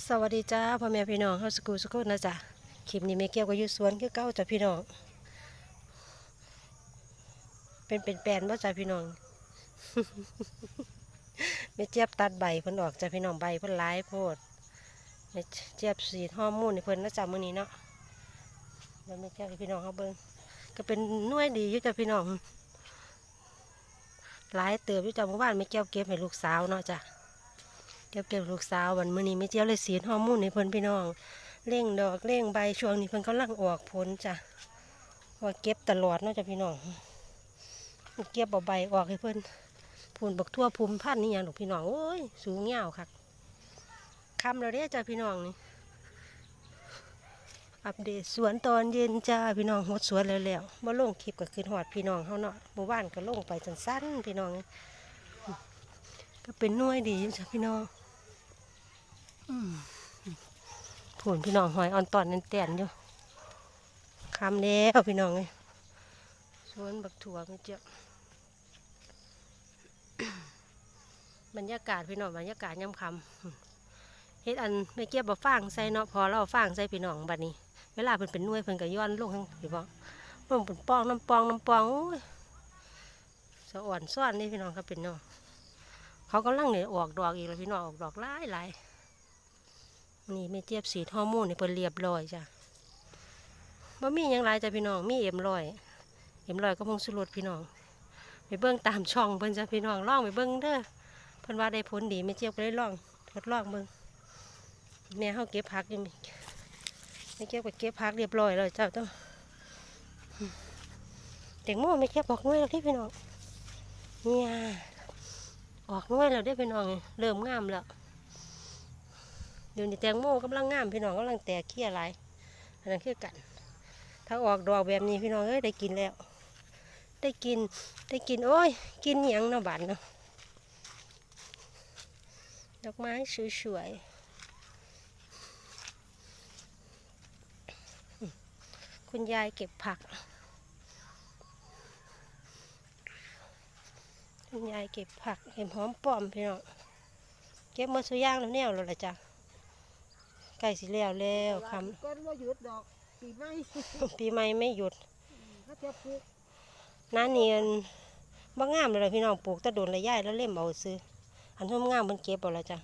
สวัสดีจ้าพ่อแม่พี่น้องเฮาสกูสกุลนะจ๊ะคลิปนี้ไม่เกี่ยวกับยุสวนคือเก้าจ้ะพี่น้อง เป็นเป็นแปลนว่าจ้ะพี่น้องไม่เจี๊ยบตัดใบเพิ่นออกจ้ะพี่น้องใบเพิ่นหลายโพดไม่เจี๊ยบสีฮอร์โมนให้เพิ่นนะจ๊ะมื้อนี้เนาะเดี๋ยวไม่เจี๊ยบให้พี่น้องเขาเบิ่งก็เป็นน่วยดีอยู่จ้ะพี่น้องหลายเติบอยู่จ้ะเมื่อวานไม่เจี๊ยบเก็บให้ลูกสาวเนาะจ้ะ เก็บเก็บลูกสาววันมื้อนี้ไม่เจียวเลยสีฮอร์โมนให้เพิ่นพี่น้องเร่งดอกเร่งใบช่วงนี้เพิ่นกำลังออกผลจ้ะว่าเก็บตลอดเนาะจ้ะพี่น้องเก็บเอาใบออกให้เพิ่นพูนบักทั่วภูมิพันธุ์นี่ยังดอกพี่น้องโอ้ยสูงยาวคักคำเราเด้อจ้ะพี่น้องนี่อัปเดตสวนตอนเย็นจ้าพี่น้องหดสวนแล้วแล้วมาลงคลิปก็คือหอดพี่น้องเขาเนาะหมู่บ้านก็ลงไปสั้นๆพี่น้องก็เป็นน่วยดีจ้ะพี่น้อง ผุนพี่น้องหอยอ่อนตอนนั่นเตียนอยู่คำแล้วพี่น้องเลยสวนบักถั่วไม่เจอะบรรยากาศพี่น้องบรรยากาศย่ำคำเฮ็ดอันไม่เก็บบ่ฟางใส่เนาะพอเราฟางใส่พี่น้องบัดนี้ เวลาเพิ่นเป็นน่วยเพิ่นก็ย้อนลงทั้งพี่บอกเพิ่นเป็นปองน้ำปองน้ำปองโอ้ยสะอ่อนซ่อนนี่พี่น้องครับเป็นเนาะเขากำลังเนี่ยออกดอกอีกแล้วพี่น้องออกดอกหลายหลาย นี่ไม่เจี๊ยบสีฮอร์โมนนี่เพิ่นเรียบร้อยจ้ะบ่มีหยังไรจ้ะพี่น้อง มีเอ็มร้อย เอ็มร้อยก็พงสุรสพี่น้อง ไปเบิ่งตามช่องเพิ่นจ้ะพี่น้องลองไปเบิ่งเด้อ เพิ่นว่าได้ผลดีไม่เจี๊ยบก็ได้ลองทดลองเบิ่งแม่เฮาเก็บผักอยู่ไม่เก็บก็เก็บผักเรียบร้อยแล้วเจ้าต้องแตงโมไม่เก็บออกหน่วยแล้วที่พี่น้องเนี่ยออกหน่วยแล้วได้พี่น้อง เริ่มงามแล้ว เดี๋ยวนี้แตงโมกำลังงามพี่น้องกำลังแตกเขี้ยหลายอันนั้นคือกัน ถ้าออกดอกแบบนี้พี่น้องเอ้ยได้กินแล้ว ได้กินได้กินโอ้ย กินหยังเนาะบานเนาะดอกไม้สวยๆคุณยายเก็บผัก คุณยายเก็บผักเห็นหอมป้อมพี่น้องเก็บมาสุย่างแล้วแนวแล้วล่ะจ้ะ ใกล้สิแล้วแล้วคก้นว่าหยุดดอกปีใหม่ำปีใหม่ไม่หยุดถ้าจะปลูกหน้าเนียนบ่งามเลยล่ะพี่น้องปลูกแตะโดนระย่ายแล้วเล่มเอาซื้ออันทุ่มงามมันเก็บเอาละจ้ะ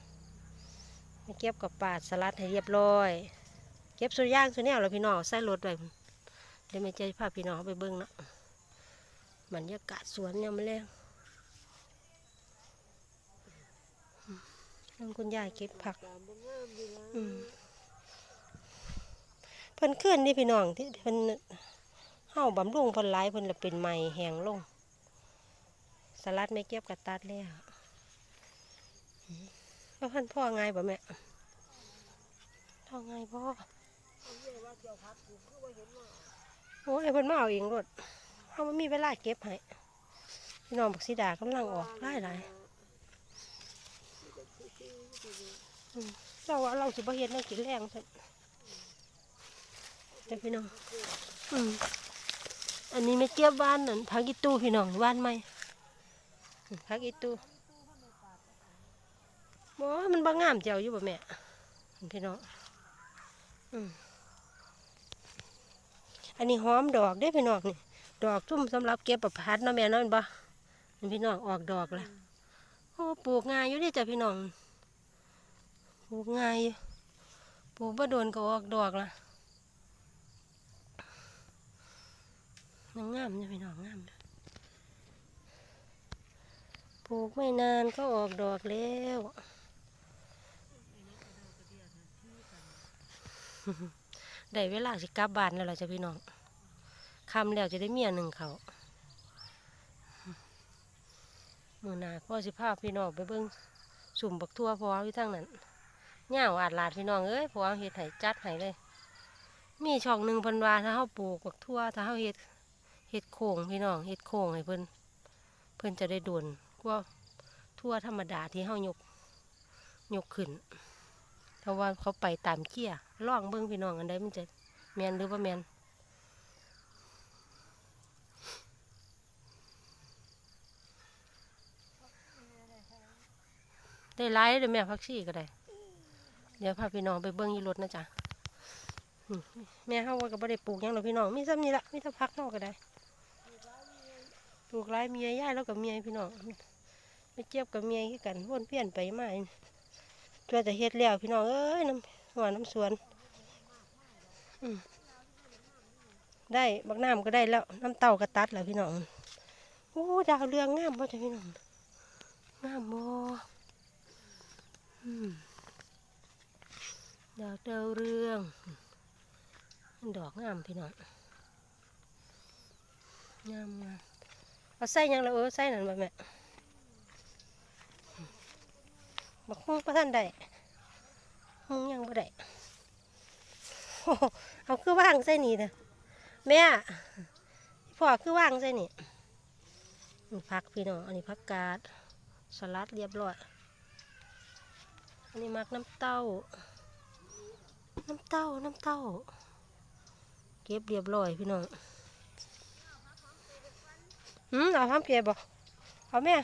มันเก็บกับปาดสลัดให้เรียบร้อย เก็บส่วนย่างส่วนแนวแล้วพี่น้องใส่รถไว้พุ่นเดี๋ยวแม่จะพาพี่น้องไปเบิ่งเนาะบรรยากาศสวนเนี่ยามมันแรงอืมคุณยายเก็บผัก ตามบ่งามดีละอืม เพิ่นขึ้นนี่พี่น้องที่เพิ่นเฮาบำรุงเพิ่นหลายเพิ่นละเป็นใหม่แหงลง สลัดไม่เก็บกระตัดแล้วแล้วพันพ่อไงบ่แม่พ่อไงพ่อโอ้ยเพิ่นมาเอาเองรถเฮาบ่มีเวลาเก็บให้พี่น้องบักสีดากำลังออกหลายหลายอืมเราว่าเราสิบเฮ็ดแนวกินแรงซั่ นแต่พี่น้อง อืมอันนี้ไม่เก็บบ้านนั่นพักอีตู้พี่น้องบ้านไหมพักอีตู้บ่มันบางงามเจ้าอยู่บ่แม่พี่น้องอืมอันนี้หอมดอกได้พี่น้องนี่ดอกทุ่มสำหรับเก็บประพัดเนาะแม่เนาะแม่นบ่พี่น้องออกดอกละโอ้ปลูกง่ายอยู่เดิจ้ะพี่น้องปลูกง่ายยู่ปลูกบ่โดนก็ออกดอกละ มันงามเนี่พี่น้องงามนะปลูกไม่นานก็ออกดอกแล้วได้เวลาสิกลับบ้านแล้วล่ะจ้ะพี่น้องคำแล้วจะได้เมียหนึ่งเขามือหนาพ่อสิพาพพี่น้องไปเบิ้งสุ่มบักทั่วพออยู่ทั้งนั้นเง่าวอาดลาดพี่น้องเอ้ยพอเฮ็ดให้จัดให้เลย มีช่องหนึ่งพันวาถ้าเฮาปลูกบักทั่วถ้าเฮาเฮ็ด เห็ดโข่งพี่น้องเห็ดโข่งให้เพิ่อนเพิ่อนจะได้โดนกว่าทั่วธรรมดาที่เฮายกยกขึ้นเพราะว่าเขาไปตามเกี้ยล่องเบิ้งพี่น้องอันใดมันจะแมนหรือว่าแมนได้ร้ายเลยแม่พักชี่ก็ได้ เดี๋ยวพาพี่น้องไปเบิ้งยีรถนะจ๊ะแม่เฮาว่าก็บ่ได้ปลูกยังหรอกพี่น้องมีซ้ำนี่ละมีแต่พักเฮาก็ได้ ลูกหลายเมียย่ายแล้วกับเมียพี่น้องไม่เจียบกับเมียกันวนเพี้ยนไปมาตัวจะเฮ็ดแล้วพี่น้องเอ้ยน้ำหัวน้ำสวนได้บักน้ำก็ได้แล้วน้ำเต้าก็ตัดแล้วพี่น้องโอ้ดาวเรืองงามบ่จ้ะพี่น้องงามบ่ดอกดาวเรืองดอกงามพี่น้องงามงาม เอาใส่ยังละเออใส่นั่นบ่แม่บักฮุ้งประท่านได้ฮุ้งยังบ่ได้เอาคือว่างใส่นี่เด้อแม่พ่อคือว่างใส่นี่นี่พักพี่น้องอันนี้พักกาดสลัดเรียบร้อยอันนี้มักน้ำเต้า น้ำเต้าน้ำเต้า เก็บเรียบร้อยพี่น้อง หืมเอาทำเปียบอกเอาแม่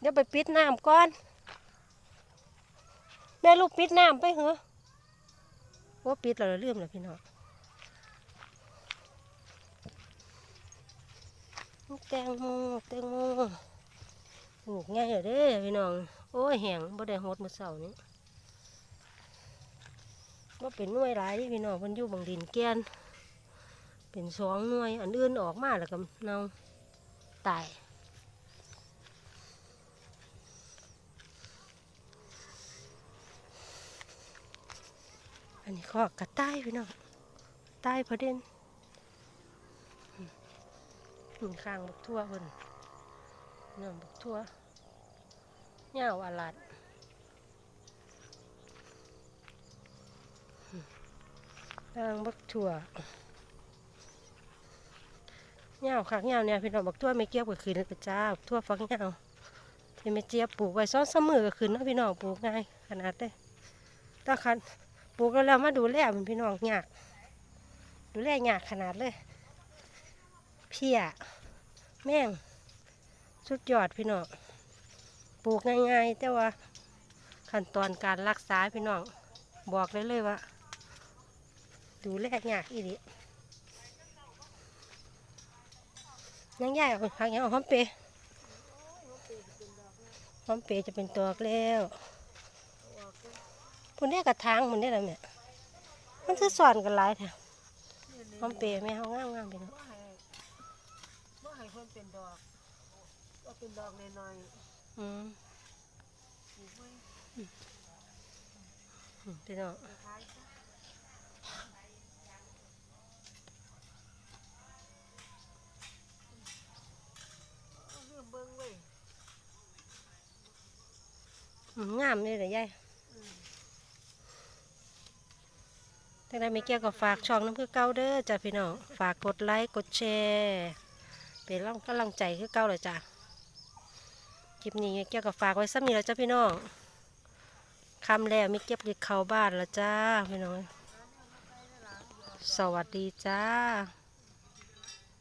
เดี๋ยวไปปิดน้ำก่อน แม่ลูกปิดน้ำไปเหรอว่าปิดแล้วเรื่อมแล้วพี่น้องแตงโมแตงโมปลูกง่ายเหรอเด้พี่น้อง โอ้ยแห้งบ่ได้หดมือเช้านี้ว่าเป็นน่วยหลายพี่น้องเพิ่นอยู่บังดินแกน เป็นสองหน่วย อันอื่นออกมาแล้วก็เน่าตายอันนี้ข้อกระต่ายพี่น้องใต้พอเด่นอืมอืมข้างบักทั่วเพิ่นน้องบักทั่วเหย้าอาลัดทางบักถั่ว เงาคักเงาเนี่ยพี่น้องบักทั่วไม่เกี่ยวกับคืนกระจ้าทั่วฟักเงาที่ไม่เจี๊ยบปลูกไว้ซ้อนเสมอกับคืนนะพี่น้องปลูกง่ายขนาดเด้ถ้าคันปลูกแล้วมาดูแลมันพี่น้องยาก ดูแลยากขนาดเลย เพียแม่งสุดยอดพี่น้องปลูกง่ายๆ แต่ว่า ขั้นตอนการรักษาพี่น้อง บอกเลยเลยว่า ดูแลยากอีดิ ยังยากเอาพักยังเอาหอมเปรย์หอมเปรย์จะเป็นตัวแล้วพุ่นได้กระทางมันได้แล้วแม่มันคือสอนกันหลายแถวหอมเปรย์แม่เขางามงามๆไปเนาะบ่ให้บ่ให้เพิ่นเป็นดอกก็เป็นดอกน้อยอืมๆปลูกไว้พี่น้อง งามเลยเหรอยายอืมทั้ไม่เกี่ยวกับฝากช่องน้ำคือเก่าเด้อจ้ะพี่น้อง ฝากกดไลค์กดแชร์เป็นร่องกำลังใจคือเก่าเลยจ้ะ คลิปนี้เกี่ยวกับฝากไว้ซ้ำนี้แล้วจ้ะพี่น้องคำแล้วไม่เก็บกิเข้าบ้านแล้วจ้าพี่น้อง สวัสดีจ้า